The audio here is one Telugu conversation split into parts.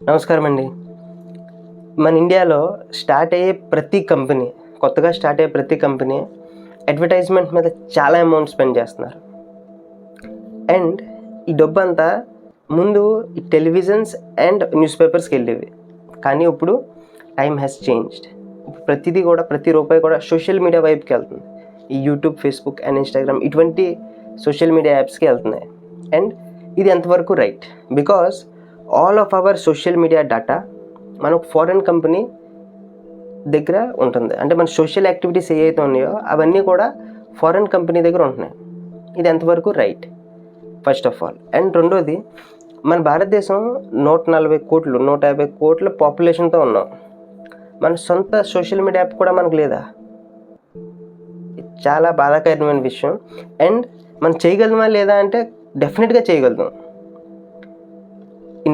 నమస్కారం అండి మన ఇండియాలో స్టార్ట్ అయ్యే ప్రతి కంపెనీ కొత్తగా స్టార్ట్ అయ్యే ప్రతి కంపెనీ అడ్వర్టైజ్మెంట్ మీద చాలా అమౌంట్ స్పెండ్ చేస్తున్నారు. అండ్ ఈ డబ్బు అంతా ముందు ఈ టెలివిజన్స్ అండ్ న్యూస్ పేపర్స్కి వెళ్ళేవి. కానీ ఇప్పుడు టైం హ్యాస్ చేంజ్డ్. ఇప్పుడు ప్రతిదీ కూడా ప్రతి రూపాయి కూడా సోషల్ మీడియా వైపుకి వెళ్తుంది. ఈ యూట్యూబ్ ఫేస్బుక్ అండ్ ఇన్స్టాగ్రామ్ ఇటువంటి సోషల్ మీడియా యాప్స్కి వెళ్తున్నాయి. అండ్ ఇది ఎంతవరకు right? Because all of our social media data మనకు ఫారెన్ కంపెనీ దగ్గర ఉంటుంది. అంటే మన సోషల్ యాక్టివిటీస్ ఏవైతే ఉన్నాయో అవన్నీ కూడా ఫారెన్ కంపెనీ దగ్గర ఉంటున్నాయి. ఇది ఎంతవరకు right first of all and రెండోది మన భారతదేశం నూట నలభై కోట్లు నూట యాభై కోట్ల పాపులేషన్తో ఉన్నాం. మన సొంత సోషల్ మీడియా యాప్ కూడా మనకు లేదా? చాలా బాధాకరమైన విషయం. అండ్ మనం చేయగలమా లేదా అంటే డెఫినెట్గా చేయగలుగుతాం.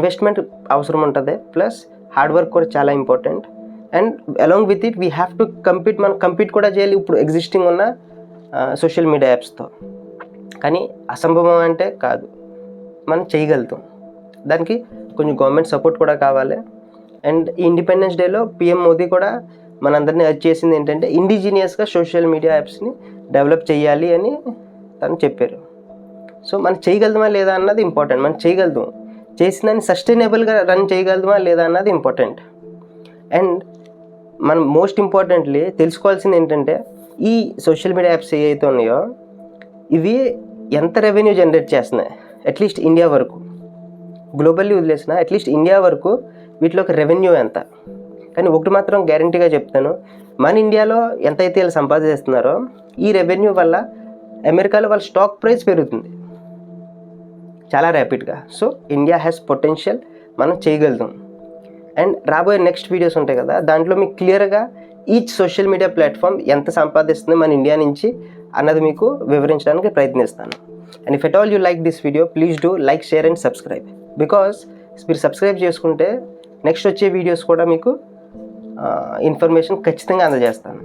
ఇన్వెస్ట్మెంట్ అవసరం ఉంటుంది. ప్లస్ హార్డ్ వర్క్ కూడా చాలా important. And along with it we have to compete మనం కంపీట్ కూడా చేయాలి ఇప్పుడు ఎగ్జిస్టింగ్ ఉన్న సోషల్ మీడియా యాప్స్తో కానీ అసంభవం అంటే కాదు. మనం చేయగలుగుతాం. దానికి కొంచెం గవర్నమెంట్ సపోర్ట్ కూడా కావాలి. అండ్ ఈ ఇండిపెండెన్స్ డేలో పిఎం మోదీ కూడా మనందరినీ అర్జ్ చేసింది ఏంటంటే ఇండిజీనియస్గా సోషల్ మీడియా యాప్స్ని డెవలప్ చేయాలి అని తను చెప్పారు. సో మనం చేయగలుగుతామా లేదా అన్నది ఇంపార్టెంట్ మనం చేయగలుగుతాం. చేసిందని సస్టైనబుల్గా రన్ చేయగలమా లేదా అన్నది ఇంపార్టెంట్ అండ్ మనం మోస్ట్ ఇంపార్టెంట్లీ తెలుసుకోవాల్సింది ఏంటంటే ఈ సోషల్ మీడియా యాప్స్ ఏవైతే ఉన్నాయో ఇవి ఎంత రెవెన్యూ జనరేట్ చేస్తున్నాయి? అట్లీస్ట్ ఇండియా వరకు. గ్లోబల్లీ వదిలేసిన అట్లీస్ట్ ఇండియా వరకు వీటిలో ఒక రెవెన్యూ ఎంత? కానీ ఒకటి మాత్రం గ్యారంటీగా చెప్తాను. మన ఇండియాలో ఎంతైతే వీళ్ళు సంపాదిస్తున్నారో ఈ రెవెన్యూ వల్ల అమెరికాలో వాళ్ళ స్టాక్ ప్రైస్ పెరుగుతుంది. చాలా ర్యాపిడ్గా సో ఇండియా హ్యాస్ పొటెన్షియల్ మనం చేయగలుగుతాం. అండ్ రాబోయే నెక్స్ట్ వీడియోస్ ఉంటాయి కదా దాంట్లో మీకు క్లియర్గా ఈచ్ సోషల్ మీడియా ప్లాట్ఫామ్ ఎంత సంపాదిస్తుంది మన ఇండియా నుంచి అన్నది మీకు వివరించడానికి ప్రయత్నిస్తాను. And if at all you like this video please do like share and subscribe because మీరు సబ్స్క్రైబ్ చేసుకుంటే నెక్స్ట్ వచ్చే వీడియోస్ కూడా మీకు ఇన్ఫర్మేషన్ ఖచ్చితంగా అందజేస్తాను.